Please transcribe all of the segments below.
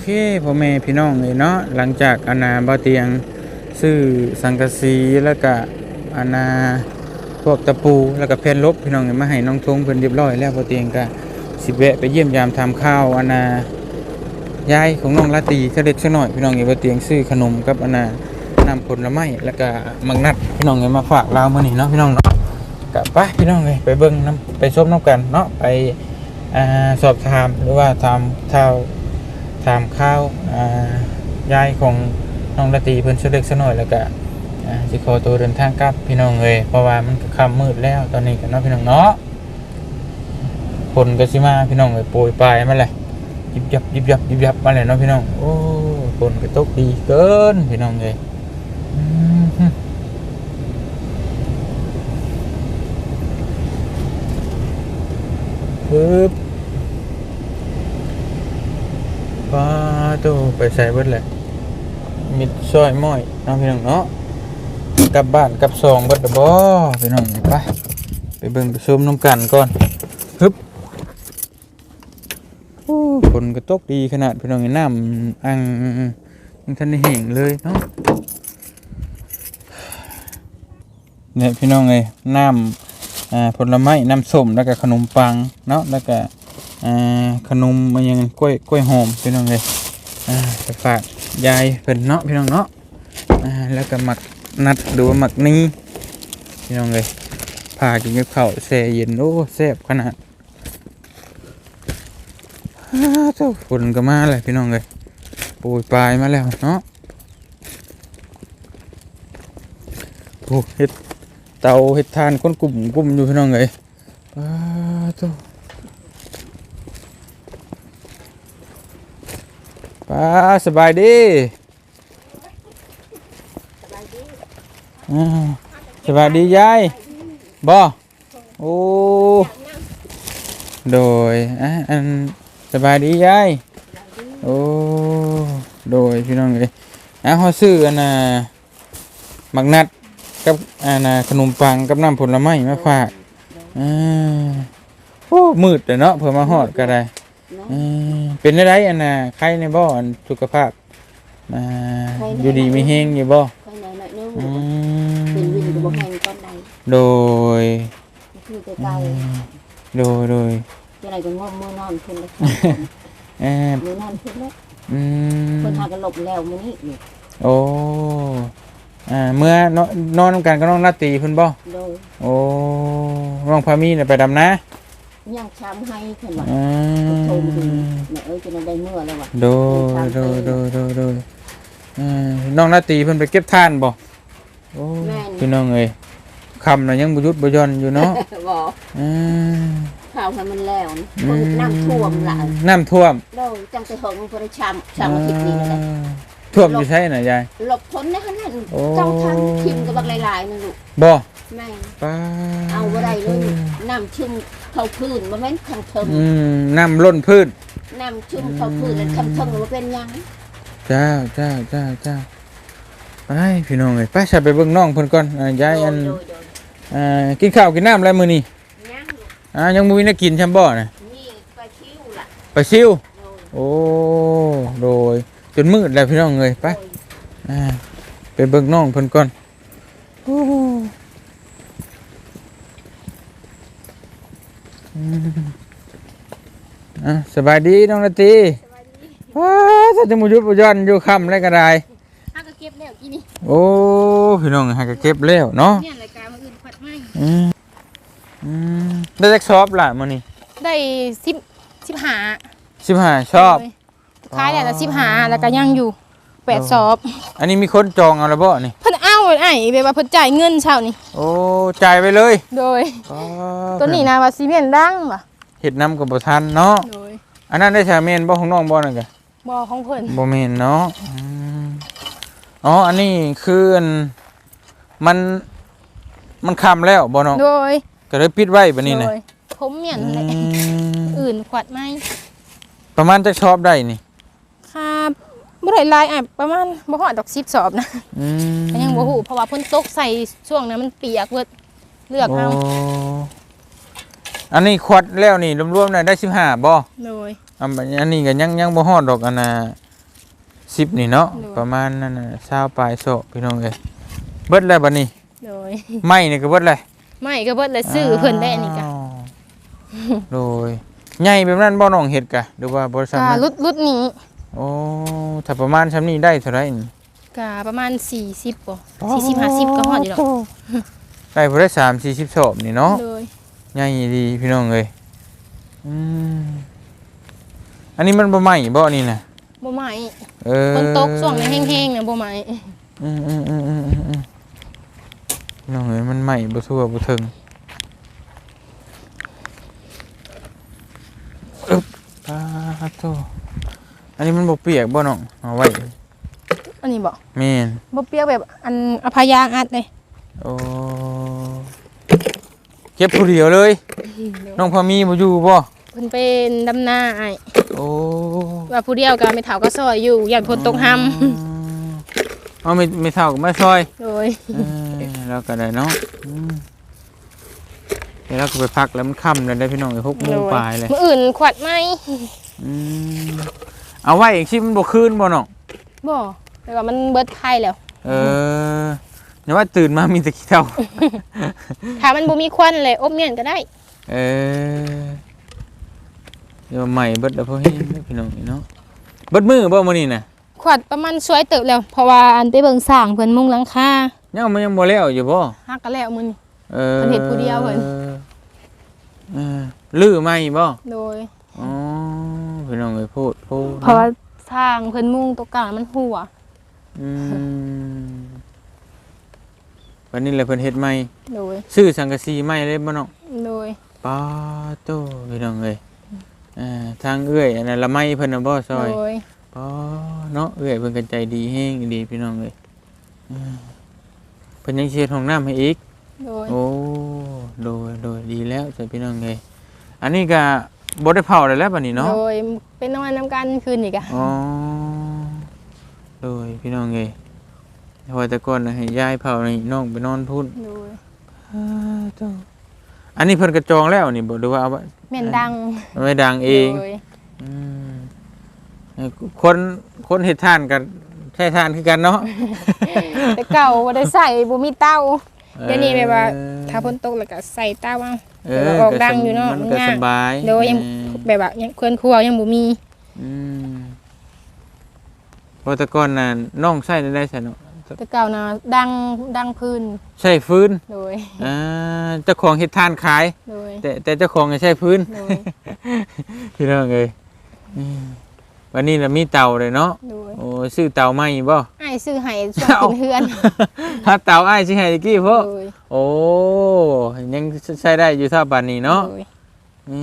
เคพ่อแม่พี่น้องเลยเนาะหลังจากอานาบ่เตียงซื้อสังกะสีแล้วก็อานาพวกตะปูแล้วก็แผ่นลบพี่น้องเนี่ยมาให้น้องทงเพิ่นเรียบร้อยแล้วบ่เตียงก็สิแวะไปเยี่ยมยามทำข้าวอานายายของน้องลาตีเสด็จซะหน่อยพี่น้องเนี่ยบ่เตียงซื้อขนมกับอานานำผลไม้แล้วก็มังนัดพี่น้องเนี่ยมาฝากเรามื้อนี้เนาะพี่น้องเนาะก็ไปพี่น้องเลยไปเบิ่งน้ำไปชมน้ำกันเนาะไปอ่าสอบถามหรือว่าทำเท่า ถามข้าวยายของน้องรตีเพิ่นช่วยเล็กสักหน่อยแล้วก็สิขอตัวเดินทางกลับพี่น้องเลยเพราะว่ามันก็ค่ำมืดแล้วตอนนี้กันเนาะพี่น้องเนาะฝนก็สิมาพี่น้องเลยโปรยปลายมาเลยยิบยับยิบยับยิบยับมาเลยเนาะพี่น้องโอ้ฝนก็ตกดีเกินพี่น้องเลยปึ๊บ ป้าโตไปใส่เบิดเลยมิดซอยม้อยเอาพี่น้องเนาะกลับบ้านกลับซองเบิดเดอบ่พี่น้องไปไปเบิ่งไปชมน้ำกันก่อนฮึบโอ้ฝนก็ตกดีขนาดพี่น้องน้ำอังยังทันแห้งเลยเนาะเนี่ยพี่น้องเอ้ยน้ำอ่าผลไม้น้ำส้มแล้วก็ขนมปังเนาะแล้วก็อ่าขนมมันยังกล้วยกล้วยหอมพี่น้องเลย ไปฝากยายเพิ่นเนาะพี่น้องเนาะแล้วก็หมักนัดหรือว่าหมักนี้พี่น้องเลยพากินกับข้าวแช่เย็นโอ้แซ่บขนาดอ้าเจ้าฝนก็มาเลยพี่น้องเลยปูยปลายมาแล้วเนาะโอ้เห็ดเตาเห็ดทานก้นกลุ่มกลุ่มอยู่พี่น้องเลยอ้าเจ้า ป้าสบายดีอ่าสบายดียายบ่โอ้โดยอะอันสบายดียายโอ้โดยพี่น้องเลยอะเขาซื้ออันน่ะมักนัดกับอันน่ะขนมปังกับน้ำผลไม้มาฝากอ่าโอ้มืดเลยเนาะเพื่อมาหอดก็ได้ อืมเป็นอะไรอันน่ะใครในบ่อันสุขภาพอ่าอยู่ดีมีเฮงอยู่บ่ค่อยหน่อยหน่อยนึงอืเป็นวินมก็บ่แห้งก้อนใดโดยคือไกลโดยโดยๆจังไดก็งอมมือนอนขึ้นเลยเอ่อมือนอนขึ้นแล้วอืมเพิ่นหากันหลบแล้วมื้อนี้นี่โอ้อ่าเมื่อนอนนอนนำกันก็น้องนาตรีเพิ่นบ่โดยโอ้น้องพามีน่ะไปดำนะ ยังช้ำให้เพิ่นว่าอืโทรมาดูมแม่เอ้ยจะได้เมื่อแล้วว่ะโดยโดยโดยโดยโดยอืมน้องนาตรีเพิ่นไปเก็บทานบ่โอ้พี่น้องเอ้ยคำน่ะยังบ่หยุดบ่หย่อนอยู่เนาะบ่อืมข้าวให้มันแล้วนะเพิ่นน้ำท่วมล่ะน้ำท่วมโดยจังไปเหิงเพิ่นช้ำช้ำอาทิตย์นี้นั่นแหละอ่าท่วมอยู่ใช่น่ะยายหลบพ้นนะคั่นนั่นโอ้เจ้าทางทิมกับบักหลายๆนั่นลูกบ่ แม่ป้าเอาบ่ได้เลยน้ำชุ่มเข้าพื้นบ่แม่นทางเทิงอืมน้ำล้นพื้นน้ำชุ่มเข้าพื้นแล้วทางเทิงบ่เป็นหยังเจ้าเจ้าเจ้าเจ้าไปพี่น้องเอ้ยไปฉันไปเบิ่งน้องเพิ่นก่อนอ่ายายอันโดยโดยอ่ากินข้าวกินน้ำอะไรมื้อนี้ยังลูกอ่ายังบ่มีนักกินช่ำบ่น่ะนี่ไปคิ้วล่ะไปซิวโดยโอ้โดยจนมืดแล้วพี่น้องเอ้ยไปอ่าไปเบิ่งน้องเพิ่นก่อนโอ้ อืมอะสบายดีน้องนาตรีว้าสัจมุยุบย้อนอยู่ค่ำแล้วก็ได้อ้าวก็เก็บแล้วกี่นี่โอ้พี่น้องหาก็เก็บแล้วเนาะเนี่ยรายการมาอื่นผัดไม่อืมอืมได้จักชอบล่ะมื้อนี้ได้สิบสิบหา15ชอบท้ายแล้วแต่สิบหาแล้วก็ยังอยู่แปดสอบ อันนี้มีคนจองเอาแล้วบ่นี่เพิ่นเอา ไอ้แบบว่าเพิ่นจ่ายเงินเช้านี่โอ้จ่ายไปเลยโดย อ๋อตัวนี้นะว่าซีเมนต์ดังว่ะเฮ็ดน้ำก็บ่ทันเนาะโดยอันนั้นได้ชาเมนบ่ของน้องบ่นั่นก็บ่ของเพิ่นบ่แม่นเนาะอืมอ๋ออันนี้คืออันมันมันค่ำแล้วบ่น้องโดยก็เลยปิดไว้บัดนี้โดนะยผมเหมียนอืเลยมอื่นขวัดไม่ประมาณจักชอบได้นี่ครับ บ่ได้หลายอะประมาณบ่ฮอดดอก10สอบนะอืมก็ยังบ่ฮู้เพราะว่าเพิ่นตกใส่ช่วงนั้นมันเปียกเบิดเลือกเอาโอันนี้ขวดแล้วนี่รวมๆน่ะได้15บ่โดย อันอันนี้ก็ยังยังบ่ฮอดดอกอันน่ะสิบนี่เนาะโดย ประมาณนั้นน่ะชาวปลายโซะพี่น้องเอ้ยเบิดแล้วบัดนี้ โดย ไม้นี่ก็เบิดเลยไม่ก็เบิดเลยซื้อเพิ่นได้นี่กะอ้าวโดยใหญ่แบบนั้นบ่น้องเฮ็ดกะหรือว่าบ่ซ้ํกะนั้น รุดรุดนี้ โอ้ถ้าประมาณซ้ำนี้ได้เท่าไหร่นี่กะประมาณ 40บ่40 50ก็ฮอดอยู่ดอกได้บ่ได้3 40ศอบนี่เนาะโดยใหญ่ดีพี่น้องเอ้ยอืมอันนี้มันบ่ไหม้บ่นี่น่ะบ่ไหม้เออฝนตกช่วงนี้แห้งๆน่ะบ่ไหม้อืมอืมอืมอืมอืมอืมน้องเอ้ยมันใหม่บ่ทั่วบ่ถึงอึ๊บปาโต อันนี้มันบ่เปียกบ่น้องเอาไว้อันนี้บ่แม่นบ่เปียกแบบอันอภยางอัดเลยโอ้เก็บผู้เดียวเลยน้องพอมีบ่อยู่บ่เพิ่นเป็นดำนาอ้ายโอ้ว่าผู้เดียวก็ไม่เฒ่าก็ซอยอยู่ย่านฝนตกห้ํเอาไม่ไม่เท่ากับไม่ซอยโดยเออแล้วก็ได้เนาะอืมเดี๋ยวเราก็ไปพักแล้วมันค่ำแล้วได้พี่น้องไอ้หกโมงปลายเลย มื้ออื่นขวัดไหมอืม เอาไว้อีกชิมันบ่คืนบ่น้องบ่แต่ว่ามันเบิดไข่แล้ว เอออย่าว่าตื่นมามีแต่ขี้เท่าถ้ามันบ่มีควันเลยอบเมียนก็ได้ เออเดี๋ยวใหม่เบิดแล้วพอเห็นเด้อพี่น้องนี่เนาะเบิดมือบ่มื้อนี้น่ะขวัดประมาณสวยเติบแล้ว เพราะว่าอันไปเบิ่งสร้างเพิ่นมุงหลังคายังมันยังบ่แล้วอยู่บ่ฮักก็แล้วมื้อนี้ เออเพิ่นเฮ็ดผู้เดียวเพิ่น เออลื้อใหม่บ่โดย อ๋อ พี่น้องเอ้ยพูดพูดเพราะว่าสร้างเพิ่นมุงตัวกลางมันหัวอืมวันนี้แหละเพิ่นเฮ็ดใหม่โดยซื้อสังกะสีใหม่เลยบ่น้องโดยป้าโตพี่น้องเอ้ยเอ่าทางเอื้อยอันนั้นละไม้เพิ่นน่ะบ่ซอยโดยป้าเนาะเอื้อยเพิ่นก็ใจดีแฮงดีพี่น้องเอ้ยอืมเพิ่นยังสิเฮ็ดห้องน้ำให้อีกโดยโอ้โดยโดยดีแล้วจ้ะพี่น้องเอ้ยอันนี้ก็ บ่ได้เผาได้แล้วบัดนี้เนาะโดยเป็นนอนนํกันคืนอีกอะอ๋อโดยพี่น้องเอ้ยเพราะว่าแต่ก่อนน่ะให้ยายเผานี่น้องไปนอนพุ่นโดยอ้าโตอันนี้เพิ่นกระจองแล้วนี่บ่หรือว่าเอาไว้แม่นดังเอาไว้ดังเอง โดยอืมเอ่อคนคนเฮ็ดทานกันใช้ทานคือกันเนาะ แต่เก่าบ่ได้ใส่บ่มีเตาเดี๋ยวนี้แบบว่าเออถ้าฝนตกแล้วก็ใส่เตาเอา เอแต่ว่าออกดังอยู่เนาะมันก็ง่ายสบายโดยยังเออแบบว่ายังเคลื่อนครัวยังบ่มีอืมเพราะแต่ก่อนน่ะน้องใช้ได้ใช่เนาะแต่เก่านะดังดังพื้นใช้ฟืนโดยอ่าเจ้าของเฮ็ดทานขายโดยแต่แต่เจ้าของก็ใช้พื้นโดยพี่น้องเอ้ยอืม วันนี้เรามีเตาเลยเนาะโดยโอ้ซื้อเตาใหม่บ่อ้ายซื้อให้ช่วงเอ้าขึ้นเฮือนถ้าเตาอ้ายสิให้ตะกี้พ่อโดยโอ้ยังใช้ได้อยู่ถ้าบัดนี้เนาะโดยอื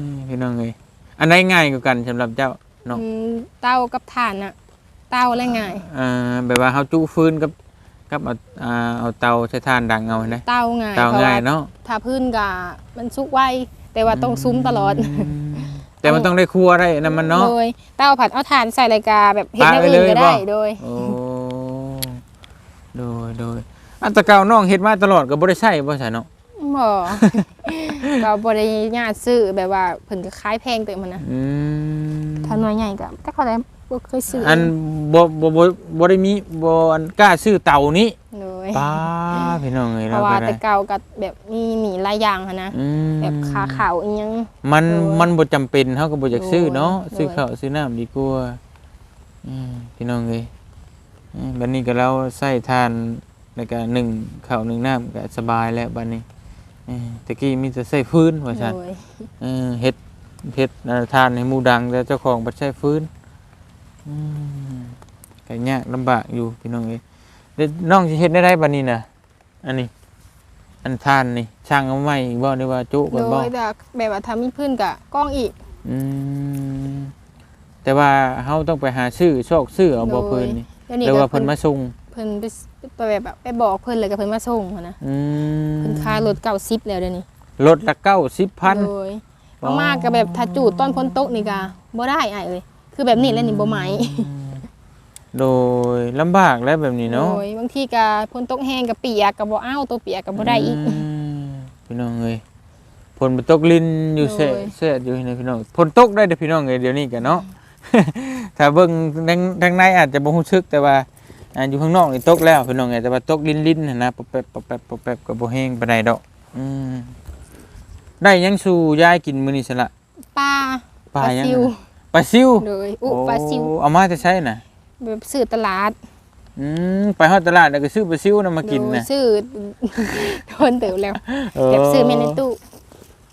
มพี่น้องเอ้ยอันไหนง่ายกว่ากันสำหรับเจ้า เนาะ อืมเตากับถ่านน่ะเตาอะไรง่าย อ่าแบบว่าเฮาจุฟืนกับกับเอาอ่าเอาเตาใช้ถ่านดังเอานะเตาง่ายเตาเพราะง่าว่ายเนาะ ถ้าพื้นก็มันสุกไวแต่ว่าต้องซุ้มตลอด ม แต่มันต้องได้ครัวได้นะมันเนาะ โดยเตาผัดเอาถ่านใส่รายกาแบบเห็ดอย่างปาไปอื่นก็เลยได้บ่ โดย โอ้โดยโดยอันแตะเก่าน้องเฮ็ดมาตลอดก็บ่ได้ใช้บ่ใช่เนาะบ่ ก็บ่ได้ญาติซื้อแบบว่าเพิ่นก็ขายแพงเติมันนะอืมถ้าหน่วยใหญ่ก็แต่เขาได้บ่เคยซื้ออันบ่บ่บ่บ่ได้มีบ่อันกล้าซื้อเตานี้โด ยป้าพี่น้องเอ้ยเพเราราะว่าก็ได้แต่เก่าก็แบบมีหนีหลายอย่างหันนะอืมแบบขาขาวอีหยัง มันโดยมันบ่จำเป็นเฮาก็บ่อยากซื้อเนาะโดย ซื้อข้าวซื้อน้ำดีกว่าอืมพี่น้องเอ้ยอืมบัดนี้ก็เราใช้ทานแล้วก็นึ่งข้าวนึ่งน้ำก็สบายแล้วบัดนี้เออตะกี้มีแต่ใช้ฟืนว่าซั่น โดยเออเฮ็ดเฮ็ดอ่าทานให้หมู่ดังแต่เจ้าของบ่ใช้ฟืนอืมก็ยากลำบากอยู่พี่น้องเอ้ย เดี๋ยวน้องสิเฮ็ดได้ได้บัดนี้น่ะ อันนี้ อันทานนี่ช่างเอาใหม่อีกบ่หรือว่าจุโดก่อนบ่ ยแต่แบบว่าถ้ามีพื้นก็กล้องอีก อืมแต่ว่าเฮาต้องไปหาชื่อโชคชื่อเอาบ่โดย เพิ่นนี่เดี๋ยวนี้หรือก็ว่าเพิ่นมาส่งเพิ่นไปไปแบบไปบอกเพิ่นเลยก็เพิ่นมาส่งหั้นนะอืมเพิ่นค่ารถ90แล้วเดี๋ยวนี้รถละ90,000 โดยมากๆก็แบบถ้าจูดต้นพ้นโต๊ะนี่ก็บ่ได้อ้ายเอ้ยคือแบบนี้แล้วนี่บ่ไหม โดยลำบากแล้วแบบนี้เนาะโดยบางทีก็พ้นโต๊ะแห้งก็เปียกก็บ่เอาตัวเปียกก็บ่ได้อีก มพี่น้องเอ้ยฝนบ่ตกลินอยู่โดยแซ่แซ่อยู่นี่พี่น้องฝนตกได้เด้อพี่น้องเอ้ยเดี๋ยวนี้กันเนาะ ถ้าเบิ่งทางทางในอาจจะบ่ฮู้สึกแต่ว่าอ่าอยู่ข้างนอกนี่ตกแล้วพี่น้องไงแต่ว่าตกลิ้นๆหั่นนะปะแป๊บปะแป๊บปะแป๊บก็บ่แห้งปานใดดอกอืมได้หยังสู่ยายกินมื้อนี้ซะละปลาปลายังซิวปลาซิว เลยอุปลาซิว โอ้เอามาจะใช้น่ะ แบบซื้อตลาดอืมไปฮอดตลาดแล้วก็ซื้อปลาซิวนํมากินโดยน่ะซื้อโดนเติบแล้วแบบซื้อแม่ในตู้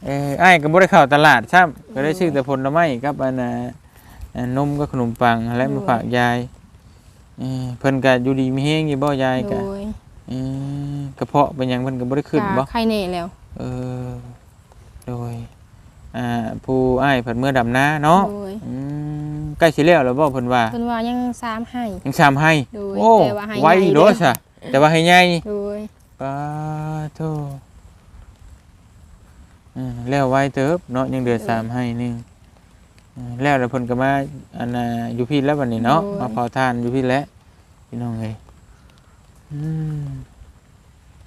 เอออ้ายก็บ่ได้เข้าตลาดซ้ํก็ได้ซื้อแต่ผลไม้กับอันน่ะอันนมกับขนมปังและมาฝากยายเออเพิ่นก็อยู่ดีมีแฮงอยู่บ่ยายโดก็ยเออกระเพาะเป็นหยังเพิ่นก็บ่ได้ขึ้นบ่ใครเน่แล้วเออโดยอ่าผู้อ้ายเพิ่นเมื่อดำนาเนาะโดยอืม ใกล้สิแล้วแล้วบ่เพิ่นว่าเพิ่นว่ายังซ้ำให้ ยังซ้ำให้โดยโอ้แต่ว่าให้ไวใหญ่โลเด้อซะแต่ว่าให้ใหญ่โดยปาโตอืมแล้วไวเติบเนาะยังเดือซ้ำให้หนึงอืมแล้วแล้วเพิ่นก็มาอันน่ะอยู่พี่แล้วบัดนี้เนาะมาเผาทานอยู่พี่แล้วพี่น้องเอ้ยอืม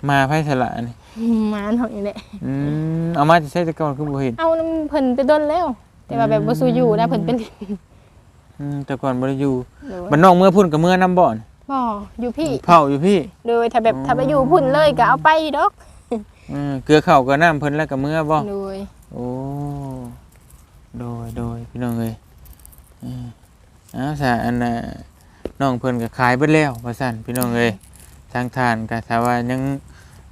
มาไผสละนี่หมาเฮานี่แหละอืมเอามาจะใช้แต่ก่อนคือบ่เห็น เอาน้ำเพิ่นไปดนแล้ว แต่ว่าแบบบ่สู้อยู่นะเพิ่นเป็น อืมแต่ก่อนบ่ได้อยู่โดยบ้านนอกเมื่อพุ่นกับเมื่อน้ำบ่อนบ่อยู่พี่ เผาอยู่พี่โดยถ้าแบบอ๋อถ้าไปอยู่พุ่นเลยก็เอาไปดอกอืมเกลือข้าวกับน้ำเพิ่นแล้วกับเมื่อบ่ โดยโอ้ โดย โดย พี่น้องเอ้ยอืมอ้าวซะอันน่ะน้องเพิ่นก็ขายเบิดแล้วว่าซั่นพี่น้องเอ้ยทางทานก็ถ้าว่ายัง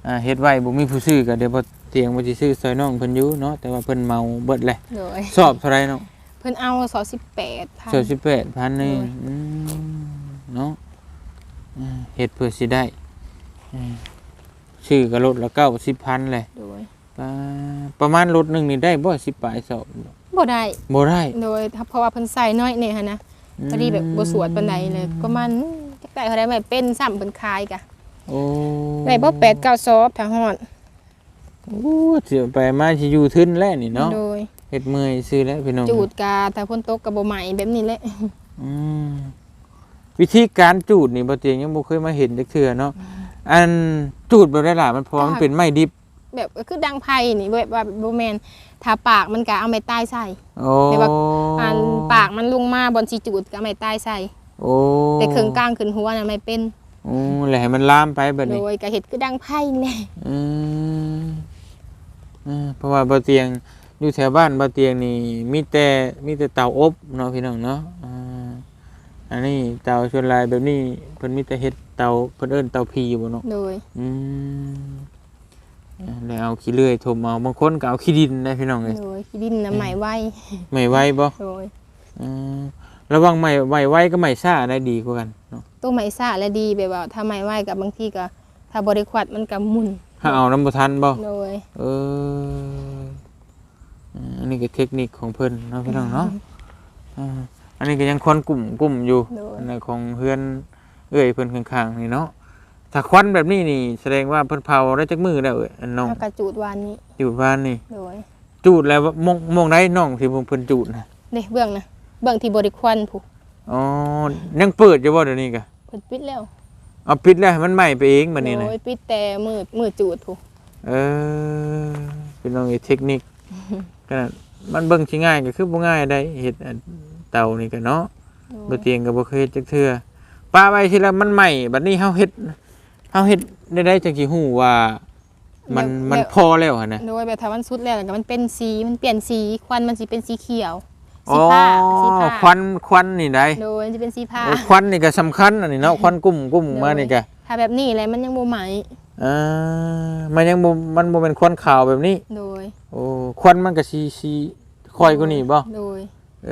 อ่าเฮ็ดไว้บ่มีผู้ซื้อก็เดี๋ยวบ่เตียงบ่สิซื้อซอยน้องเพิ่นอยู่เนาะแต่ว่าเพิ่นเมาเบิดเลยโดย สอบเท่าไหร่เนาะเพิ่นเอาสอ18พันสอบ18,000นึงโอ้ย อืมเนาะอืมเฮ็ดเพื่อสิได้อืมชื่อก็ลดละ90,000เลยโดยปาประมาณรถหนึ่งนี่ได้บ่สิบปลายสอบบ่ได้บ่ได้โดยถ้าเพราะว่าเพิ่นใส่น้อยเนี่ยหั่นนะพอดีแบบบ่สวดปานใดเลยประมาณจักได้เท่าใดไม่เป็นซ้ำเพิ่นคายกะโอ้ได้บ่8 9ซอบถ้าฮอดโอ้เสียไปมาสิอยู่ทึนแล้วนี่เนาะโดย เฮ็ดเมื่อยซื้อแล้วพี่น้องจูดกาถ้าฝนตกก็บ่ไหม้แบบนี้แหละอืมวิธีการจูดนี่บ่เตียงยังบ่เคยมาเห็นจักเทื่อเนาะอันจูดแบบได้ล่ะมันเพราะมันเป็นไม้ดิบ แบบก็คือดังไผ่นี่แบบว่าบ่แม่นถ้าปากมันก็เอาไม้ใต้ใส่โอ้แต่ว่าอันปากมันลงมาบนสิจูดก็เอาไม้ใต้ใส่โอ้แต่เครื่องกลางขึ้นหัวน่ะไม่เป็นโอ้แล้วให้มันลามไปแบบโดนี้ยก็เฮ็ดคือดังไผ่นี่แหละอืมอืมเพราะว่าบ่เตียง อยู่แถวบ้านบ่เตียงนี่มีแต่มีแต่เตาอบเนาะพี่น้องเนาะอ่าอันนี้เตาชวนลายแบบนี้เพิ่นมีแต่เฮ็ดเตาเพิ่นเอิ้นเตาพีบ่เนาะโดยอืมอ่าแล้วเอาขี้เลื่อยถมเอาบางคนก็เอาขี้ดินได้พี่น้องเอ้ยโดยขี้ดินน่ะไหม้ไวไม่ไหวบ่โดยอืมระหวังไม่ไหวไวก็ไม่ซ่าได้ดีกว่ากันเนาะตัวไหม้ซ่าและดีแบบว่าถ้าไหม้ไวก็บางทีก็ถ้าบ่ได้ควัดมันก็หมุนถ้าเอาน้ำบ่ทันบ่โดยเออ อ่าอันนี้ก็เทคนิคของเพิ่นเนาะพี่น้องเนาะอ่าอันนี้ก็ยังควันกลุ่มกลุ่มอยู่โดย อันนั้นของเพื่อนเอ้ยเพิ่นข้างๆนี่เนาะถ้าควันแบบนี้นี่แสดงว่าเพิ่นเผาได้จักมือแล้วเอ้ยอันน้องถ้ากระจูดวานนี้อยู่บ้านนี่ โดยจูดแล้วมองมองได้น้องที่เพิ่นจูดนะเด้เบื้องนะเบื้องที่บ่ได้ควันผู้อ๋อยังเปิดอยู่บ่เดี๋ยวนี้ก็เพิ่นปิดแล้วเอาปิดแล้วให้มันไหม้ไปเองบัดนี้นะ โดยปิดแต่มือมือจูดผู้เออเป็นน้องอีกเทคนิค ขนาดมันเบิ่งสิง่ายก็คือบ่ง่ายได้เฮ็ดอันเตานี่ก็เนาะโดบ่ยเตียงก็บ่เคยเฮ็ดจักเทื่อป้าไว้ทีละมันใหม่บัดนี้เฮาเฮ็ดเฮาเฮ็ดได้ได้จังสิฮู้ว่า มันมันพอแล้วหั่นนะโดยแบบถ้ามันสุดแล้วก็มันเป็นสีมันเปลี่ยนสีควันมันสิเป็นสีเขียวอ๋สีอผ้าสีผ้าควันควันนี่ได้โดยมันจะเป็นสีผ้า โอ้ควันนี่ก็สำคัญอันนี้เนาะควันกุ้มกุ้มมานี่ก็ถ้าแบบนี้แหละมันยังบ่ไหม อ่ามันยังบ่มันบ่เป็นควันขาวแบบนี้ โดย โอ้ควันมันก็สีสีค่อยกว่านี้บ่โดยเอ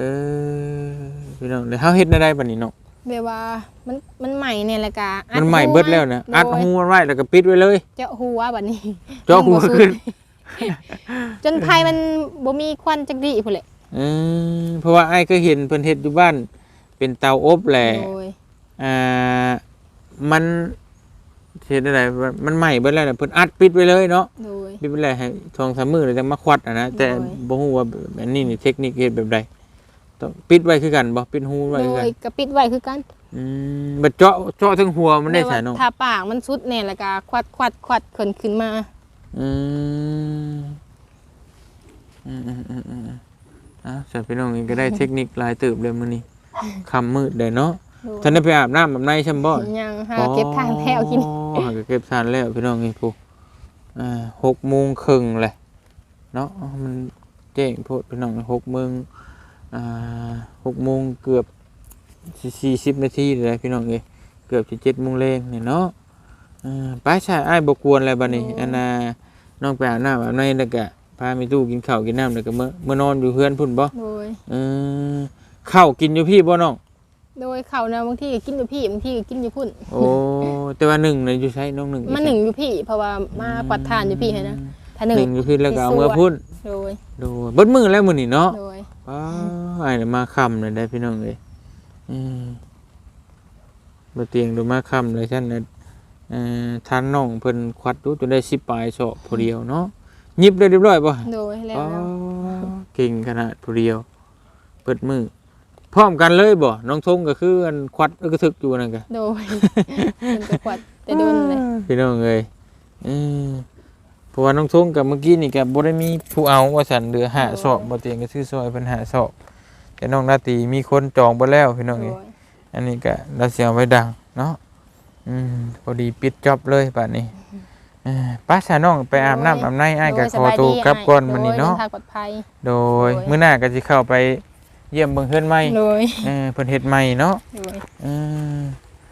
อพี่น้องเดี๋ยวเฮาเฮ็ดได้ได้บัดนี้เนาะแบบว่ามันมันใหม่เนี่ยแหละกะอัมันใหม่เบิดแล้วนะโดยอัดหูมันไว้แล้วก็ปิดไว้เลย เจาะหัวบัดนี้ เจาะหัวมันบ่สุดขึ้น จนไผมันบ่มีควันจักดีพุ่นแหละเออเพราะว่าไอ้ายก็เห็นเพิ่นเฮ็ดอยู่บ้าน เป็นเตาอบแหละโดย อ่า มัน เฮ็ดได้มันใหม่เบิดแล้วน่ะเพิ่นอัดปิดไว้เลยเนาะโดย ปิดไว้เลยให้ทองสามมือแล้วจังมาควัดอะนะแต่โอ้ยบ่ฮู้ว่าอันนี้นี่เทคนิคเฮ็ดแบบใดต้องปิดไว้คือกันบ่ปิดหูไว้โดคือกัยนกระปิดไว้คือกันอืมบัดเจาะเจาะถึงหัวมันได้ใส่เนาะถ้าปากมันสุดเนี่ยแล้วก็ควัดควัดควัดขึ้นขึ้นมาอืมอืมอืมอืมอืมอะแต่พี่น้องเองก็ได้เทคนิคหลายเติบเลยมื้อนี้ค่ำมืดได้เนาะโดย ท่านได้ไปอาบน้ำแบบในใช่บ่ยังหาเก็บทางแล้วกินอ๋อหาเก็บทานแล้วพี่น้องเองผู้อ่าหกโมงครึ่งเลยเนาะมันแจ้งโพดพี่น้องหกโมงอ่าหกโมงเกือบสี่สิบนาทีเลยพี่น้องเองเกือบจะเจ็ดโมงแรงเนี่ยเนาะอ่าไป้าชายไอ้ายบกวนอะไรบ้านี้อันน่ะน้องไปอาบน้ำอาบในแล้วก็พาไปตู้กินข้าวกินน้ำแล้วก็เมื่อเมื่อนอนอยู่เพื่อนพุ่นบ่โดยเออข้าวกินอยู่พี่บ่น้อง โดยเขานะบางทีก็กินอยู่พี่บางทีก็กินอยู่พุ่น โอ้แต่ว่าหนึ่งเนี่ยอยู่ใช้น้องหนึ่งอยู่มาไสหนึ่งอยู่พี่ เพราะว่ามาปัดทานอยู่พี่ให้นะถ้าหหนึ่งนึ่งอยู่พี่แล้วก็เอาที่สวนเมื่อพุ่นโดยดูเบิดมือแล้วมื้อนี้เนาะโดยว้าวไอ้น่ะมาค่ำเลยได้พี่น้องเอ้ยอืมบ่เตียงดูมาค่ำเลยฉันน่ะเอ่อทานน้องเพิ่นควัดดูจนได้10ปลายศอกผู้เดียวเนาะหยิบได้เรียบร้อยบ่โดยแล้วอ๋อแล้วเก่งขนาดผู้เดียว เปิดมือ พร้อมกันเลยบ่น้องทงก็คืออันควัดเอ้อกระทึกอยู่นั่นก็โดยมันก็ขวัดแต่โดนเลยพี่น้องเอ้ยเออเพราะว่าน้องทงกับเมื่อกี้นี่ก็บ่ได้มีผู้เอาว่าสันเหลือหาสอบบ่เตียงก็ซื้อซอยเพิ่นหาสอบแต่น้องนาตรีมีคนจองบ่แล้วพี่น้องโดเอ้ยยอันนี้ก็เราเสียไว้ดังเนาะอืมพอดีปิดจ็อบเลยบัดนี้เออป้าสาน้องไปอาบน้ำอาบในอ้ายก็ขอตัวกลับก่อนมื้อนี้เนาะโดยดิทางปลอดภัยโดยโดยมื้อหน้าก็สิเข้าไป เยี่ยมเบิ่งเฮือนใหม่โดยเออเพิ่นเฮ็ดใหม่เนาะโดยเออ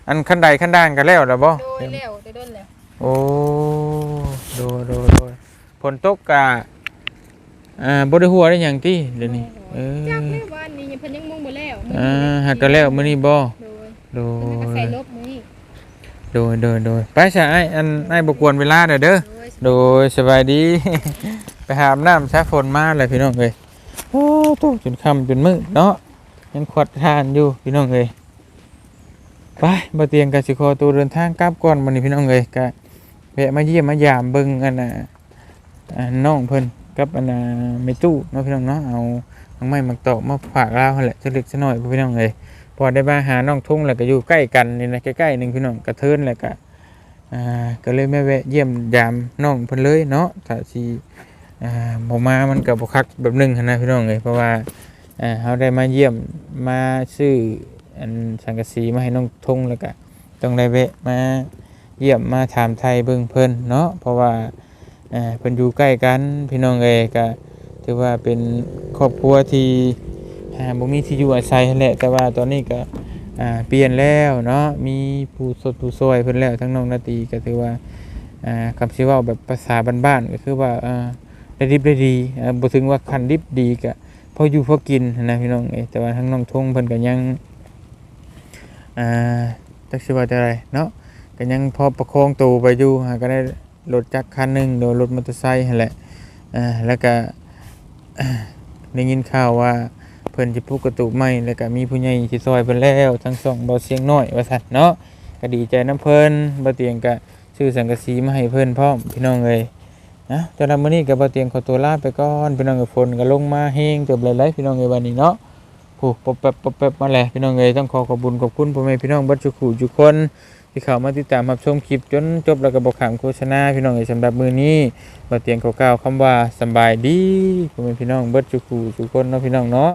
อันขั้นใดขั้นด่างกันแล้วล่ะบ่โดยแล้วแต่โดนแล้วโอ้โดยโดยโดยฝนตกกะอ่าบ่ได้หัวได้หยังติเดี๋ยวนี้เออจักแม่บ้านนี้ยังเพิ่นยังมุ่งบ่แล้วอ่าหักกันแล้วมื้อนี้บ่โดยโดเพิ่นก็ยใส่ลบมื้อนี้โดยโดยโดยไปซะไอ้ายอันไอ้ายบ่กวนเวลาเด้อเด้อโดยโดยสบายดี ไปหาอาบน้ำซะฝนมาเลยพี่น้องเอ้ย โอ้ตู้จนค่ำจนมืดเนาะยังขวัดทานอยู่พี่น้องเอ้ยไปบ่เตียงกสิขอตัวเดินทางกลับก่อนมื้อนี้พี่น้องเอ้ยก็แวะมาเยี่ยมมายามเบิ่งอันน่ะอ่าน้องเพิ่นกับอันน่ะแม่ตู้เนาะพี่น้องเนาะเอาทั้งไม้มักตอกมาฝากลาวหั่นแหละจักเล็กจักน้อยพี่น้องเอ้ยพอได้มาหาน้องทุ่งแล้วก็อยู่ใกล้กันนี่นะใกล้ๆหนึงพี่น้องกระเทินแล้วก็อ่าก็เลยแม่แวะเยี่ยมยามน้องเพิ่นเลยเนาะถ้าสิ อ่าบ่มามันก็บ่คักแบบหนึงนะพี่น้องเอ้ยเพราะว่าอ่าเฮาได้มาเยี่ยมมาซื้ออันสังกะสีมาให้น้องทงแล้วก็ต้องได้แวะมาเยี่ยมมาถามไทยเบิ่งเพิ่นเนาะเพราะว่าอ่าเพิ่นอยู่ใกล้กันพี่น้องเอยก็ถือว่าเป็นครอบครัวที่อ่าบ่มีที่อยู่อาศัยแหละแต่ว่าตอนนี้ก็อ่าเปลี่ยนแล้วเนาะมีผู้สดผู้ซอยเพิ่นแล้วทั้งน้องนาตีก็ถือว่าอ่าคำสิเว้าแบบภาษาบ้านๆก็คือว่าอ่า ได้ดิบได้ดีอ่าบ่ถึงว่าคันดิบดีก็พออยู่พอกินนะพี่น้องเอ้แต่ว่าทั้งน้องทงเพิ่นก็ยังอ่าจักสิว่าจะไรเนาะก็ยังพอประคองตัวไปอยู่ก็ได้รถจักรคันหนึ่งโดยรถมอเตอร์ไซค์แหละอ่าแล้วก็ได้ยินข่าวว่าเพิ่นจะปลูกกระตุกใหม่แล้วก็มีผู้ใหญ่ที่ซอยเพิ่นแล้วทั้งสองบ่เสียงน้อยว่าซั่นเนาะก็ดีใจนํเพิ่นบ่เตียงก็ซื้อสังกะสีมาให้เพิ่นพร้อมพี่น้องเอ้ย นะสำหรับมื้อนี้กับ่เตียงขอตัวลาไปก่อนพี่น้องเอ้ยฝนก็ลงมาแฮงเกือบหลายๆพี่น้องเอ้ยวันนี้เนาะผู้ปบแป๊บปบแป๊บมาแล้วพี่น้องเอ้ยต้องขอขอบคุญขอบคุณพ่อแม่พี่น้องเบัดทุกผู้ทุกคนที่เข้ามาติดตามรับชมคลิปจนจบแล้วก็บ่ขามโฆษณาพี่น้องเอ้ยสำหรับมื้อนี้บ่เตียงขอกล่าวคำว่าสำบายดีพ่อแม่พี่น้องเบิดทุกผู้ทุกคนเนาะพี่น้องเนาะ